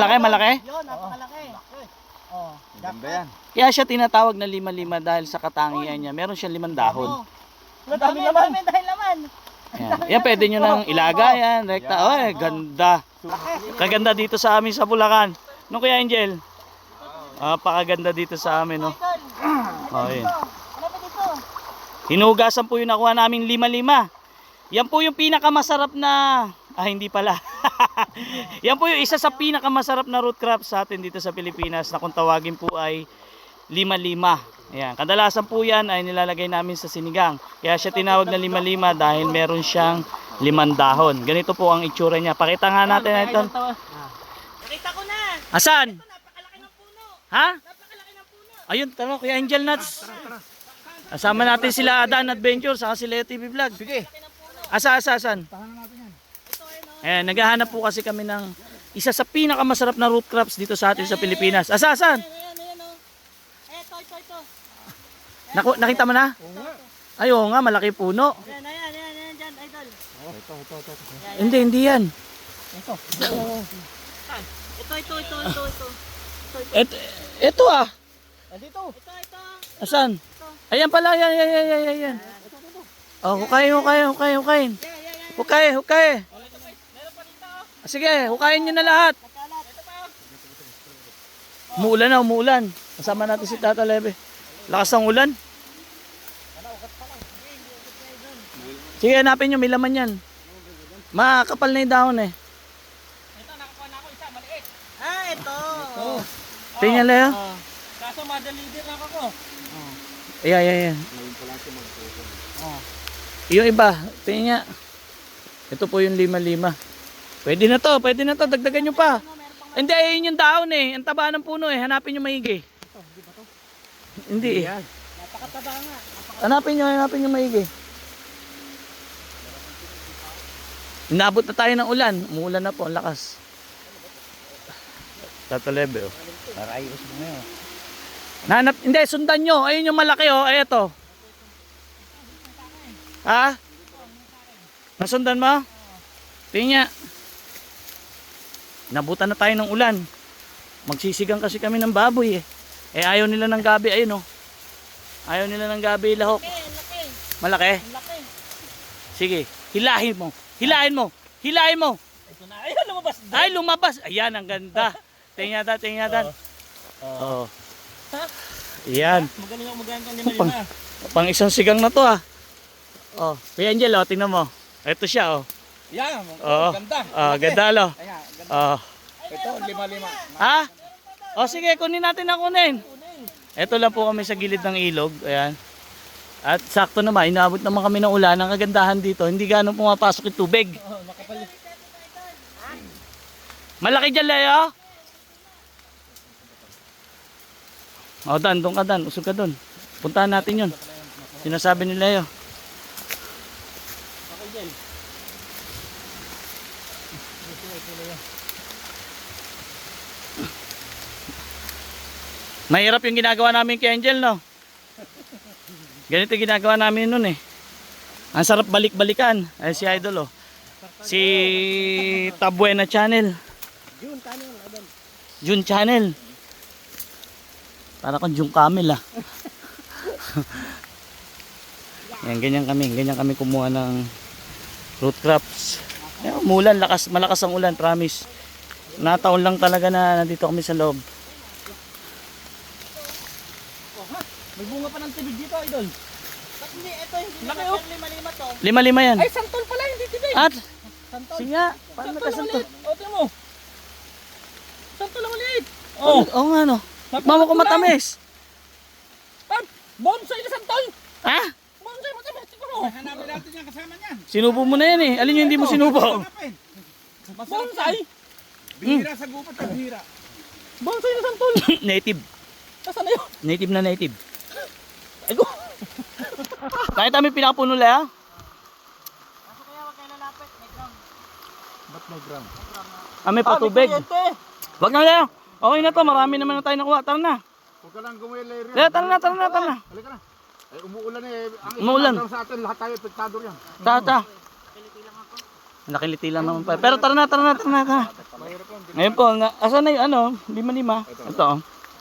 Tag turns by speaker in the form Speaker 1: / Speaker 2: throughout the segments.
Speaker 1: Malaki, malaki?
Speaker 2: Yun, napakalaki. Oh,
Speaker 3: Ganda yan.
Speaker 1: Kaya siya tinatawag na lima-lima dahil sa katangian niya. Meron siyang limang dahon.
Speaker 2: Madami naman. Madami dahil naman.
Speaker 1: Yan, yan pwede nyo nang ilaga yan. Rekta. Oy, ganda. Kaganda dito sa amin sa Bulacan. No Kuya Angel? Ah, pakaganda dito sa amin, no? Oh, yun.
Speaker 2: Ano pa dito?
Speaker 1: Hinugasan po yung nakuha namin lima-lima. Yan po yung pinakamasarap na... Ah, hindi pala. Yan po yung isa sa pinakamasarap na root crop sa atin dito sa Pilipinas na kung tawagin po ay lima-lima. Ayan. Kadalasan po yan ay nilalagay namin sa sinigang. Kaya siya tinawag na lima-lima dahil meron siyang limang dahon. Ganito po ang itsura niya. Pakita nga natin ito.
Speaker 2: Nakita ko na.
Speaker 1: Asan?
Speaker 2: Napakalaki ng puno.
Speaker 1: Ha?
Speaker 2: Napakalaki ng puno.
Speaker 1: Ayun, tara, Kuya Angel Nuts. Kasama natin sila Adan Adventure saka sila TV Vlog.
Speaker 3: Sige.
Speaker 1: Asa, asa, asan? Eh, naghahanap po kasi kami ng isa sa pinakamasarap na root crops dito sa atin sa Pilipinas. Asa, asan?
Speaker 2: Ayan, ayan, oh. Eto, ito, ito.
Speaker 1: Naku, nakita mo na? Ay, oo nga, malaki puno.
Speaker 2: Ayan, ayan, ayan, ayan, dyan, idol.
Speaker 1: Hindi, hindi yan.
Speaker 2: Ito, ito, ito, ito, ito.
Speaker 1: Et, ito ah.
Speaker 2: Dito. Ito, ito.
Speaker 1: Asan? Ayan pala, yan, yan, yan, yan, yan, yan. Oh, hukay, hukay, hukay, hukay. Hukay, hukay. Sige, hukayin nyo na lahat. Umuulan na, umuulan. Kasama natin si Tata Lebe. Lakas ng ulan. Sige, hanapin nyo, may laman yan. Makakapal na yung dahon eh.
Speaker 2: Ah, ito.
Speaker 1: Tingnan Leo.
Speaker 2: Kaso madalidir lang ako.
Speaker 1: Ayan, ayan, ayan. Yung iba, tingnan nga. Ito po yung lima-lima. Pwede na to, pwede na to. Dagdagan nyo pa. Hindi, ayun yung dahon eh. Ang taba ng puno eh. Hanapin nyo maigi. Hindi eh.
Speaker 2: Napakataba nga.
Speaker 1: Hanapin nyo, hanapin nyo maigi. Inabot na tayo ng ulan. Umuulan na po, ang lakas. Tatalebe oh.
Speaker 3: Para ayos mo ngayon.
Speaker 1: Nanap, hindi, sundan nyo. Ayun yung malaki oh. Ay, ito. Ha? Nasundan mo? Tingnan. Nabutan na tayo ng ulan. Magsisigang kasi kami ng baboy eh. Eh ayaw nila ng gabi, ayun oh. Ayaw nila ng gabi lahok.
Speaker 2: Laki, laki.
Speaker 1: Malaki.
Speaker 2: Laki.
Speaker 1: Sige, hilahin mo. Hilahin mo. Hilahin mo.
Speaker 2: Ito na. Ayun, lumabas.
Speaker 1: Ay, lumabas. Ayan, ang ganda. Tingnan natin, tingnan natin. Oo.
Speaker 2: Ha?
Speaker 1: Ayan.
Speaker 2: Magaling ako magaling kang
Speaker 1: Pang, pang isang sigang na to ah. Oh, Kuya Angel, oh, tingnan mo. Ito siya, oh.
Speaker 3: Yan.
Speaker 1: Oo.
Speaker 3: Ganda.
Speaker 1: Oh, ganda, lo.
Speaker 3: Ayan, ganda.
Speaker 1: Oh.
Speaker 3: Ito, lima-lima.
Speaker 1: Ha? Oh, sige, kunin natin na kunin. Ito lang po kami sa gilid ng ilog. Ayan. At sakto naman, inaabot naman kami ng ulan. Ang kagandahan dito, hindi ganun pumapasok yung tubig.
Speaker 2: Oh, makapal.
Speaker 1: Malaki dyan, Leo. O, Dan, doon ka, Dan. Usog ka doon. Puntahan natin yun. Sinasabi ni Leo. Mahirap yung ginagawa namin kay Angel, no? Ganito ginagawa namin nun eh. Ang sarap balik-balikan. Ay, si Idol, oh. Si Tabuena Channel.
Speaker 2: Yun, kanin. Idol.
Speaker 1: Jun Channel. Para kang Jun Camel ah. Yan, ganyan kami. Ganyan kami kumuha ng root crops. Yan, umulan, lakas, malakas ang ulan, promise. Nataon lang talaga na nandito kami sa loob.
Speaker 2: May bunga pa ng tibig dito, idol. Ba't hindi? Ito, hindi
Speaker 3: Laki,
Speaker 2: na
Speaker 3: oh.
Speaker 2: lima-lima to.
Speaker 1: Lima-lima yan.
Speaker 2: Ay, santol pala, hindi tibig.
Speaker 1: At,
Speaker 2: Santol.
Speaker 1: sige nga, paano
Speaker 2: Santol na
Speaker 1: nagkasanto?
Speaker 2: maliit. O, tingnan mo. Santol maliit.
Speaker 1: Oo oh, nga no. Mama ko matamis.
Speaker 2: Bonsai na santol.
Speaker 1: Ha?
Speaker 2: Mo.
Speaker 3: Hanapin natin yung kasama niyan.
Speaker 1: Sinubo mo na yan eh. Alin yung hindi mo sinubo?
Speaker 2: Bonsai.
Speaker 3: Bihira sa gupat, bihira.
Speaker 2: Bonsai na santol.
Speaker 1: native.
Speaker 2: Nasaan na yun?
Speaker 1: Native na native.
Speaker 2: Ay, go.
Speaker 1: Nakita mo yung pinakapuno la ah?
Speaker 2: Kaso kaya wag kayo lalapit. May ground.
Speaker 3: Ba't may gram?
Speaker 1: Ah, may patubig. Wag na lang. Okay na to, marami naman na tayo nakuha. Tara na.
Speaker 3: Huwag ka lang rin.
Speaker 1: Tara, tara na, tara na, tara na.
Speaker 3: Halika na. Ay, umuulan eh. Ang
Speaker 1: Umuulan.
Speaker 3: sa atin, lahat tayo epektado yan.
Speaker 1: Tara, tara. Nakiliti lang naman pa. Pero tara na, tara na, tara na. Tara. Ngayon po, na, asan na yung ano? Lima-lima. Ito oh.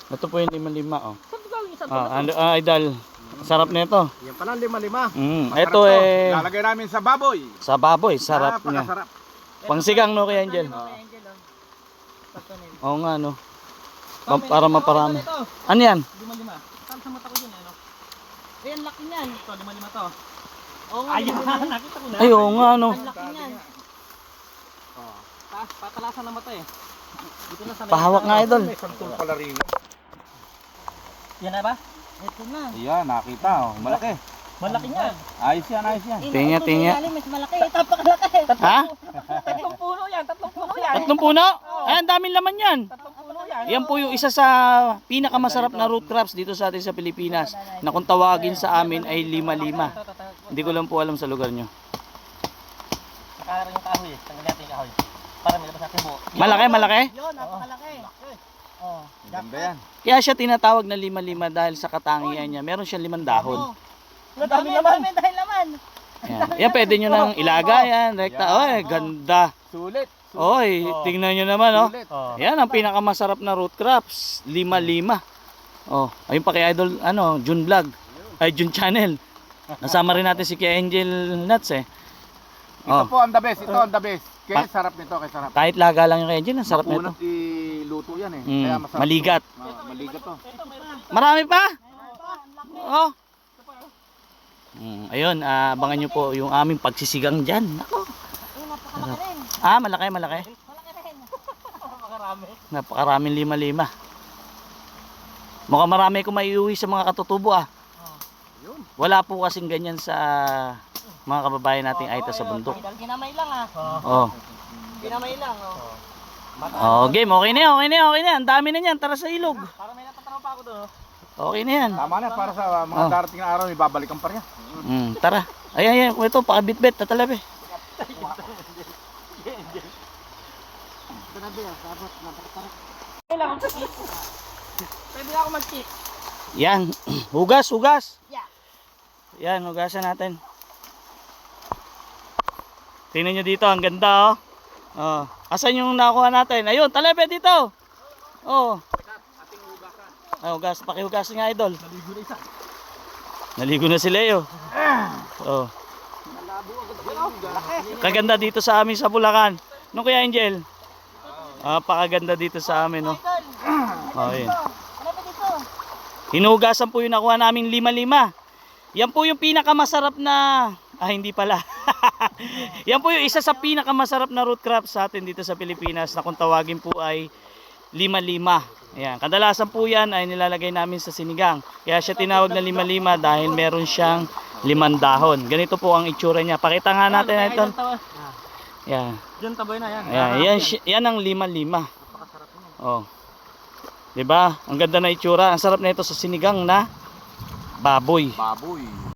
Speaker 1: Ito po yung oh.
Speaker 2: Ba galing isang
Speaker 1: Ah, ano, ah, idol. Sarap nito.
Speaker 3: Yan pala lima-lima.
Speaker 1: Mm,
Speaker 3: Masarap
Speaker 1: ito
Speaker 3: to.
Speaker 1: eh
Speaker 3: Lalagay namin sa baboy.
Speaker 1: sa baboy, sarap niya.
Speaker 3: Napakasarap.
Speaker 1: Pangsigang no kay Angel.
Speaker 2: Angel, oh.
Speaker 1: Oo nga no.
Speaker 2: Oh,
Speaker 1: Pa- para maparami.
Speaker 2: Ito,
Speaker 1: Ano yan?
Speaker 2: lima-lima. Saan sa mata ko yun, ano? Ayan, laki niyan. Ito, lima-lima to. Oo nga,
Speaker 3: Ayan,
Speaker 2: lima-lima. nakita ko na.
Speaker 1: Ay, oo nga no.
Speaker 2: Ang laki niyan. Oh, taas, patalasan na mata eh. Dito na sa may-
Speaker 1: Pahawak nga idol.
Speaker 3: May santol pala rin.
Speaker 2: Yan na ba? Ito na.
Speaker 3: Ayan, nakita oh. Malaki.
Speaker 2: Malaki niyan.
Speaker 3: Ayos yan, ayos yan.
Speaker 1: Tingya, tingya.
Speaker 2: Mas malaki. Ito, pakalaki.
Speaker 1: Ha?
Speaker 2: Tatlong puno yan. Tatlong puno yan.
Speaker 1: Tatlong puno? Ay, ang daming laman yan.
Speaker 2: Tatlong puno yan.
Speaker 1: Po yung isa sa pinakamasarap na root crops dito sa atin sa Pilipinas na kung tawagin sa amin ay lima-lima. Hindi ko lang po alam sa lugar nyo.
Speaker 2: Nakarang yung kahoy eh. Tanggal natin yung kahoy. Para may labas natin buo.
Speaker 1: Malaki, malaki?
Speaker 2: Yun, napakalaki. Oh,
Speaker 3: Ganda yan.
Speaker 1: Kaya siya tinatawag na lima-lima dahil sa katangian niya. Meron siyang limang dahon.
Speaker 2: Madami naman. Madami dahil naman.
Speaker 1: Yan, yan pwede nyo nang ilaga yan. Rekta. Oy, ganda.
Speaker 3: Sulit.
Speaker 1: Oy, tingnan nyo naman oh.
Speaker 3: Sulit.
Speaker 1: Yan ang pinakamasarap na root crops. Lima-lima. Oh, ayun pa kay Idol, ano, June Vlog. Ay, June Channel. Nasama rin natin si Kuya Angel Nuts eh.
Speaker 3: Ito
Speaker 1: Oh,
Speaker 3: po ang the best. Ito ang the best. Kaya
Speaker 1: Pa-
Speaker 3: sarap nito, kaya sarap.
Speaker 1: kahit laga lang yung kay Angel, ang sarap nito.
Speaker 3: Makunat iluto yan eh.
Speaker 1: Mm,
Speaker 3: Kaya masarap.
Speaker 1: maligat.
Speaker 3: to. Ma- maligat to.
Speaker 1: Marami pa? Oh. Mm, ayun, ah, abangan nyo po yung aming pagsisigang dyan. Ako. Ah, malaki, malaki.
Speaker 2: Makarami.
Speaker 1: Napakaraming lima-lima. Mukhang marami ko maiuwi sa mga katutubo ah.
Speaker 3: Yun.
Speaker 1: Wala po kasing ganyan sa mga kababayan nating aita sa bundok.
Speaker 2: Ginamay lang ah.
Speaker 1: Oh.
Speaker 2: Ginamay lang oh.
Speaker 1: Oh, game. Okay na yan, okay na yan, okay na yan. Ang dami na yan. Tara sa ilog.
Speaker 2: Para may natatanong pa ako doon. oh.
Speaker 1: Okay na yan.
Speaker 3: Tama na para sa mga
Speaker 1: Oh.
Speaker 3: darating na araw, may babalikan pa rin.
Speaker 1: Mm, tara. Ayan, ayan. Ito, pakabit-bit. Tatalabi.
Speaker 2: Kailangan mag-cheat. Pwede ako mag-cheat.
Speaker 1: Yan. Hugas, hugas.
Speaker 2: Yeah.
Speaker 1: Yan, hugasan natin. Tingnan nyo dito, ang ganda oh. Oh, asan yung nakuha natin? Ayun, talebe dito. Oh. Ah, hugas, pakihugasan nga idol.
Speaker 3: Naligo na isa.
Speaker 1: Naligo na si Leo. Oh. Kaganda dito sa amin sa Bulacan. Nung kuya Angel? Ah, pakaganda dito sa amin, no. Oh, yun.
Speaker 2: Ano pa dito?
Speaker 1: Hinugasan po yung nakuha namin lima-lima. Yan po yung pinakamasarap na... Ah, hindi pala. Yan po yung isa sa pinakamasarap na root crops sa atin dito sa Pilipinas na kung tawagin po ay lima-lima. Ayan. Kadalasan po yan ay nilalagay namin sa sinigang. Kaya siya tinawag na lima-lima dahil meron siyang limang dahon. Ganito po ang itsura niya. Pakita nga natin ito. Yan.
Speaker 2: Diyan taboy na yan.
Speaker 1: Ayan, yan, yan ang lima-lima. Oh. 'Di ba? Ang ganda na itsura. Ang sarap na ito sa sinigang na baboy.
Speaker 3: Baboy.